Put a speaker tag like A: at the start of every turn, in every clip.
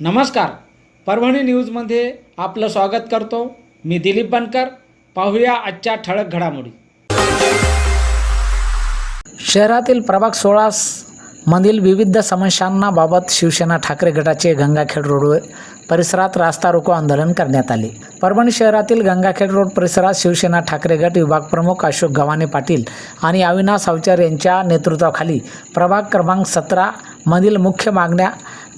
A: नमस्कार. परभणी न्यूजमध्ये आपलं स्वागत करतो. मी दिलीप बनकर. पाहूया आजच्या ठळक घडामोडी. शहरातील प्रभाग सोळा मधील विविध समस्यांना बाबत शिवसेना ठाकरे गटाचे गंगाखेड रोड परिसरात रास्ता रोको आंदोलन करण्यात आले. परभणी शहरातील गंगाखेड रोड परिसरात शिवसेना ठाकरे गट विभाग प्रमुख अशोक गव्हाणे पाटील आणि अविनाश अवचार यांच्या नेतृत्वाखाली प्रभाग क्रमांक सतरा मधील मुख्य मागण्या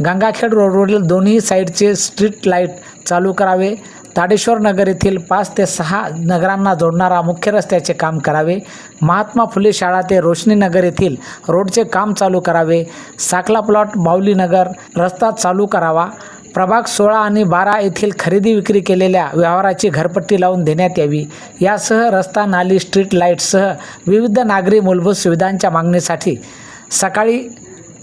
A: गंगाखेड रोडवरील दोन्ही साईडचे स्ट्रीट लाइट चालू करावे. ताडेश्वर नगर येथील पाच ते सहा नगरांना जोडणारा मुख्य रस्त्याचे काम करावे. महात्मा फुले शाळा ते रोशनी नगर येथील रोडचे काम चालू करावे. साकला प्लॉट बावली नगर रस्ता चालू करावा. प्रभाग सोळा आणि बारा येथील खरेदी विक्री केलेल्या व्यवहाराची घरपट्टी लावून देण्यात यावी. यासह रस्ता नाली स्ट्रीट लाईटसह विविध नागरी मूलभूत सुविधांच्या मागणीसाठी सकाळी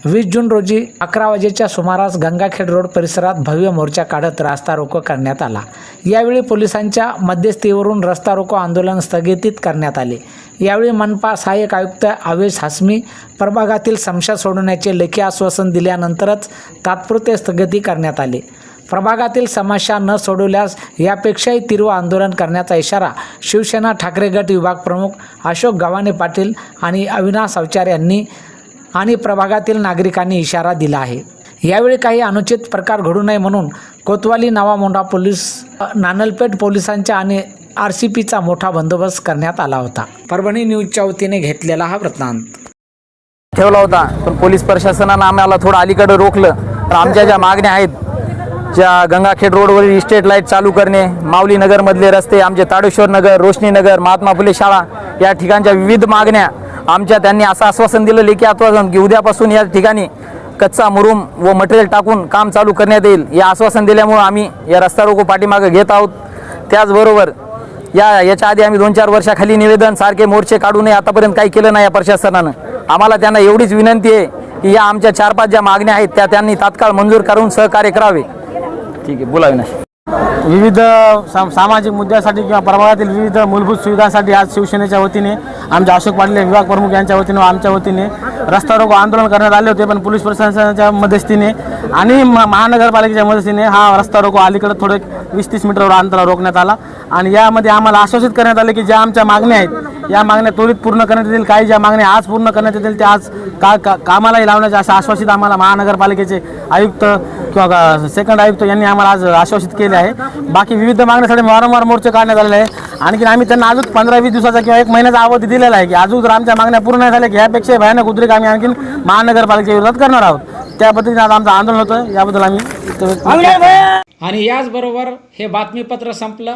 A: वीस जून रोजी अकरा वाजेच्या सुमारास गंगाखेड रोड परिसरात भव्य मोर्चा काढत रास्ता रोको करण्यात आला. यावेळी पोलिसांच्या मध्यस्थीवरून रस्ता रोको आंदोलन स्थगित करण्यात आले. यावेळी मनपा सहाय्यक आयुक्त आवेश हसमी प्रभागातील समस्या सोडवण्याचे लेखी आश्वासन दिल्यानंतरच तात्पुरते स्थगिती करण्यात आले. प्रभागातील समस्या न सोडवल्यास यापेक्षाही तीव्र आंदोलन करण्याचा इशारा शिवसेना ठाकरे गट विभाग प्रमुख अशोक गव्हाणे पाटील आणि अविनाश अवचार यांनी आणि प्रभागातील नागरिकांनी इशारा दिला आहे. यावेळी काही अनुचित प्रकार घडू नये म्हणून कोतवाली नावामोंढा पोलीस नानलपेठ पोलिसांच्या आणि आर सी पीचा मोठा बंदोबस्त करण्यात आला होता. परभणी न्यूजच्या वतीने घेतलेला हा वृत्तांत.
B: ठेवला होता पण पोलीस प्रशासनानं आम्हाला थोडं अलीकडे रोखलं. तर आमच्या ज्या मागण्या आहेत ज्या गंगाखेड रोडवरील इस्टेट लाइट चालू करणे माऊली नगरमधले रस्ते आमचे ताडेश्वर नगर रोशनी नगर महात्मा फुले शाळा या ठिकाणच्या विविध मागण्या आमच्या त्यांनी असं आश्वासन दिलं की आश्वासन की उद्यापासून या ठिकाणी कच्चा मुरुम व मटेरियल टाकून काम चालू करण्यात येईल. या आश्वासन दिल्यामुळं आम्ही या रस्ता रोको पाठीमागं घेत आहोत. त्याचबरोबर या याच्या आधी आम्ही दोन चार वर्षाखाली निवेदन सारखे मोर्चे काढूनही आतापर्यंत काही केलं नाही या प्रशासनानं. आम्हाला त्यांना एवढीच विनंती आहे की या आमच्या चार पाच ज्या मागण्या आहेत त्या त्यांनी तात्काळ मंजूर करून सहकार्य करावे. ठीक आहे बोला विनाश.
C: विविध साम- सामाजिक मुद्द्यासाठी किंवा प्रभागातील विविध मूलभूत सुविधांसाठी आज शिवसेनेच्या वतीने आमच्या अशोक पाटील विभाग प्रमुख यांच्या वतीने व आमच्या वतीने रस्ता रोको आंदोलन करण्यात आले होते. पण पोलीस प्रशासनाच्या मध्यस्थीने आणि म- महानगरपालिकेच्या मदतीने हा रस्ता रोको अलीकडे थोडे वीस तीस मीटरवर अंतरावर रोखण्यात आला. आणि यामध्ये आम्हाला आश्वासित करण्यात आले की ज्या आमच्या मागण्या आहेत या मागण्या त्वरित पूर्ण करण्यात येतील. काही ज्या मागण्या आज पूर्ण करण्यात येतील त्या आज का का कामालाही लावण्याचे असं आश्वासित आम्हाला महानगरपालिकेचे आयुक्त किंवा सेकंड आयुक्त यांनी आम्हाला आज आश्वासित केले आहे. बाकी विविध मागण्यासाठी वारंवार मोर्चे काढण्यात आलेले आहे. आणखी आम्ही त्यांना अजून पंधरा वीस दिवसाचा किंवा एक महिन्याचा अवधी दिलेला आहे की अजून जर आमच्या मागण्या पूर्ण नाही झाल्या की ह्यापेक्षा भयानक उद्रेक आम्ही आणखी महानगरपालिकेच्या विरोधात करणार आहोत. त्या पद्धतीने आज आमचं आंदोलन होतं याबद्दल आम्ही
A: आणि याचबरोबर हे बातमीपत्र संपलं.